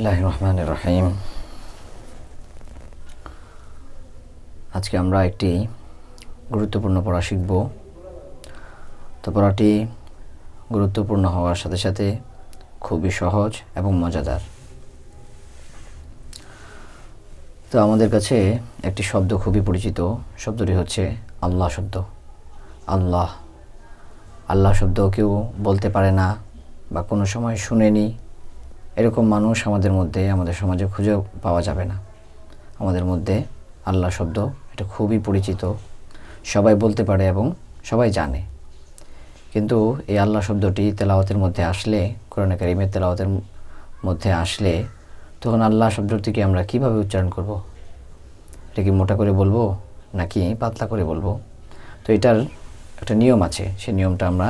আল্লাহ রহমান রহিম আজকে আমরা একটি গুরুত্বপূর্ণ পড়া শিখব। তো পড়াটি গুরুত্বপূর্ণ হওয়ার সাথে সাথে খুবই সহজ এবং মজাদার। তো আমাদের কাছে একটি শব্দ খুবই পরিচিত। শব্দটি হচ্ছে আল্লাহ শব্দ। আল্লাহ। আল্লাহ শব্দ কেউ বলতে পারে না বা কোনো সময় শুনেনি। এরকম মানুষ আমাদের মধ্যে, আমাদের সমাজে খুঁজে পাওয়া যাবে না। আমাদের মধ্যে আল্লাহ শব্দ, এটা খুবই পরিচিত। সবাই বলতে পারে এবং সবাই জানে। কিন্তু এই আল্লাহ শব্দটি তেলাওয়াতের মধ্যে আসলে, কোরআন কারিমের তেলাওয়াতের মধ্যে আসলে, তখন আল্লাহ শব্দটিকে আমরা কীভাবে উচ্চারণ করব? এটা কি মোটা করে বলব, নাকি পাতলা করে বলব? তো এটার একটা নিয়ম আছে সেই নিয়মটা আমরা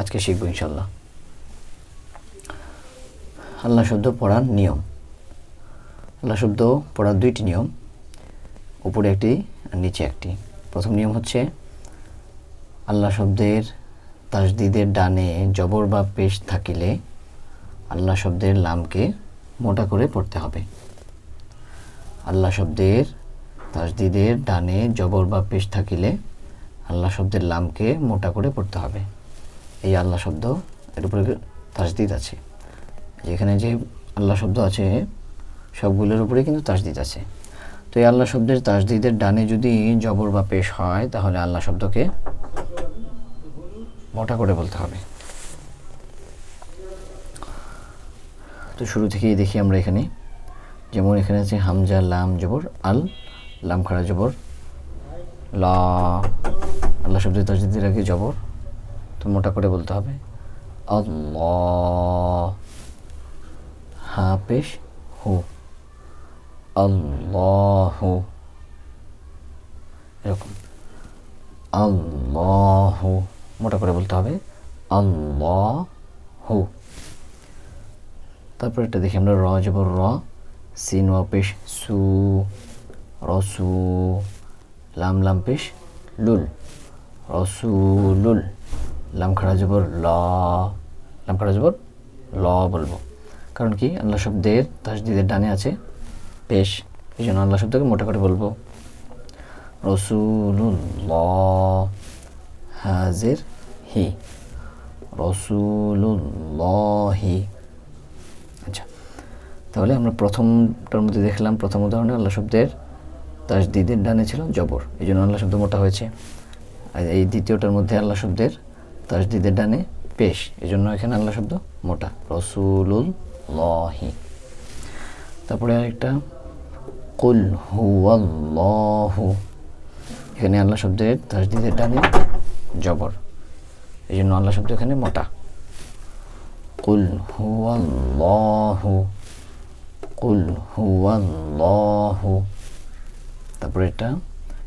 আজকে শিখব ইনশাল্লাহ আল্লাহ শব্দ পড়ার নিয়ম। আল্লাহ শব্দ পড়ার দুইটি নিয়ম, উপরে একটি আর নিচে একটি। প্রথম নিয়ম হচ্ছে, আল্লাহ শব্দের তাসদিদের ডানে জবর বা পেশ থাকিলে আল্লাহ শব্দের লামকে মোটা করে পড়তে হবে। আল্লাহ শব্দের তাসদিদের ডানে জবর বা পেশ থাকিলে আল্লাহ শব্দের লামকে মোটা করে পড়তে হবে। এই আল্লাহ শব্দ এর উপরে তাসদিদ আছে। যেখানে যে আল্লাহ শব্দ আছে, সবগুলোর উপরে কিন্তু তাসদিদ আছে। তো এই আল্লাহ শব্দের তাসদিদের ডানে যদি জবর বা পেশ হয়, তাহলে আল্লাহ শব্দকে মোটা করে বলতে হবে। তো শুরু থেকেই দেখি আমরা এখানে, যেমন এখানে আছে হামজা, লাম, জবর, আল, লাম, খাড়া, জবর, ল। আল্লাহ শব্দের তাসদিদের আগে জবর, তো মোটা করে বলতে হবে। আল্লাহ। হা পেশ হু। আল্লাহ। এরকম। আল্লাহ। মোটা করে বলতে হবে। আল্লাহ। তারপর এটা দেখি আমরা র জবর র। সিন পেশ সু। রসু লাম লাম পেশ লুল। রসুলুল লাম খাড়া জবর ল। লাম খাড়া জবর ল বলব। কারণ কি, আল্লাহ শব্দের তাসদিদের ডানে আছে। পেশ এই জন্য আল্লাহ শব্দকে মোটা করে বলব। রসুল্লাহ হাজির হি। রসুল্লাহি আচ্ছা তাহলে আমরা প্রথমটার মধ্যে দেখলাম, প্রথম উদাহরণে আল্লাহ শব্দের তাসদিদের ডানে ছিল জবর। এই জন্য আল্লাহ শব্দ মোটা হয়েছে। এই দ্বিতীয়টার মধ্যে আল্লাহ শব্দের তাসদিদের ডানে পেশ এই জন্য এখানে আল্লাহ শব্দ মোটা। রসুলুল লহি তারপরে আরেকটা, কুল হুয়াল্লাহু। এখানে আল্লাহ শব্দের তাসদিদের ডানে জবর। এই জন্য আল্লাহ শব্দ এখানে মোটা। কুল হুয়াল্লাহু কুল হুয়াল্লাহু। তারপরে এটা,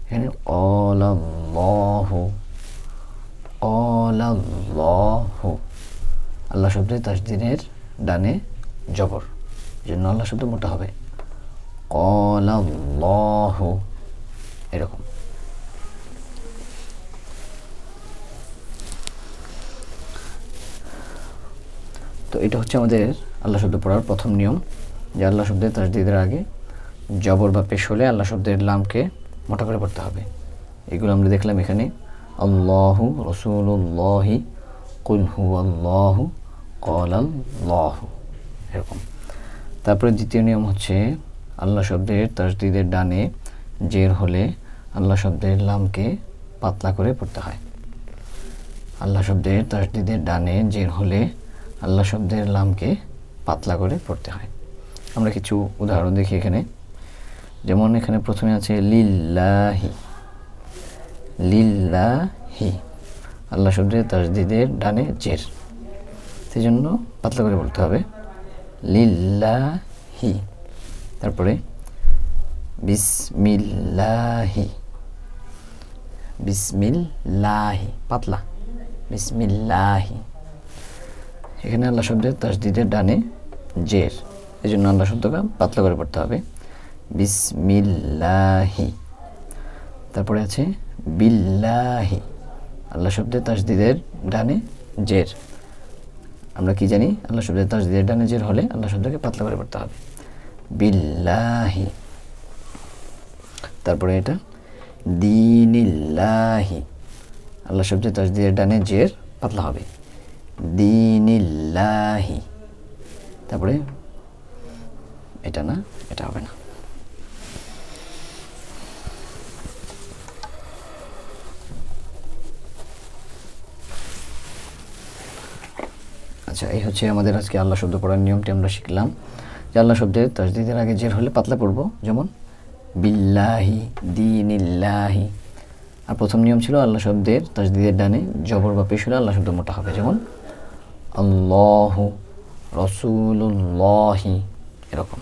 এখানে অলাল্লাহু অলাল্লাহু আল্লাহ শব্দের তাসদিনের ডানে জবর জন্য আল্লাহ শব্দ মোটা হবে। কলাল্লাহু এরকম। তো এটা হচ্ছে আমাদের আল্লাহ শব্দ পড়ার প্রথম নিয়ম, যে আল্লাহ শব্দের তার তাসদিদের আগে জবর বা পেশ হলে আল্লাহ শব্দের লামকে মোটা করে পড়তে হবে। এগুলো আমরা দেখলাম এখানে, আল্লাহু রসুল্লাহি কুল হু আল্লাহু কলাল্লাহু। এরকম। তারপরে দ্বিতীয় নিয়ম হচ্ছে, আল্লাহ শব্দের তাসদিদের ডানে জের হলে আল্লাহ শব্দের লামকে পাতলা করে পড়তে হয়। আল্লাহ শব্দের তাসদিদের ডানে জের হলে আল্লাহ শব্দের লামকে পাতলা করে পড়তে হয়। আমরা কিছু উদাহরণ দেখি এখানে। যেমন এখানে প্রথমে আছে, লিল্লাহি। লিল্লাহি। আল্লাহ শব্দের তাসদিদের ডানে জের। সেই জন্য পাতলা করে বলতে হবে। লিল্লাহি। তারপরে বিসমিল্লাহি। বিসমিল্লাহি, পাতলা। বিসমিল্লাহি। এখানে আল্লাহ শব্দের তাসদিদের ডানে জের। এই জন্য আল্লাহ শব্দকে পাতলা করে পড়তে হবে। বিসমিল্লাহি। তারপরে আছে বিল্লাহি। আল্লাহ শব্দের তাসদিদের ডানে জের। আমরা কি জানি? আল্লাহ শব্দের তাসদিদের ডানে জের হলে আল্লাহ শব্দকে পাতলা করে পড়তে হবে। বিল্লাহি। তারপরে এটা, দিনিল্লাহি। আল্লাহ শব্দে তাজদিদের ডানে জের পাতলা হবে। দিনিল্লাহি। তারপরে এটা না, এটা হবে না। আচ্ছা এই হচ্ছে আমাদের আজকে আল্লাহ শব্দ পড়ার নিয়মটি, আমরা শিখলাম। যে আল্লাহ শব্দে তাজদিদের আগে জের হলে পাতলা পড়ব, যেমন, বিল্লাহি দিনিল্লাহি। আর প্রথম নিয়ম ছিল আল্লাহ শব্দের তাজদিদের ডানে জবর বা পেশ হলে আল্লাহ শব্দ মোটা হবে, যেমন, আল্লাহ রসুল্লাহি এরকম।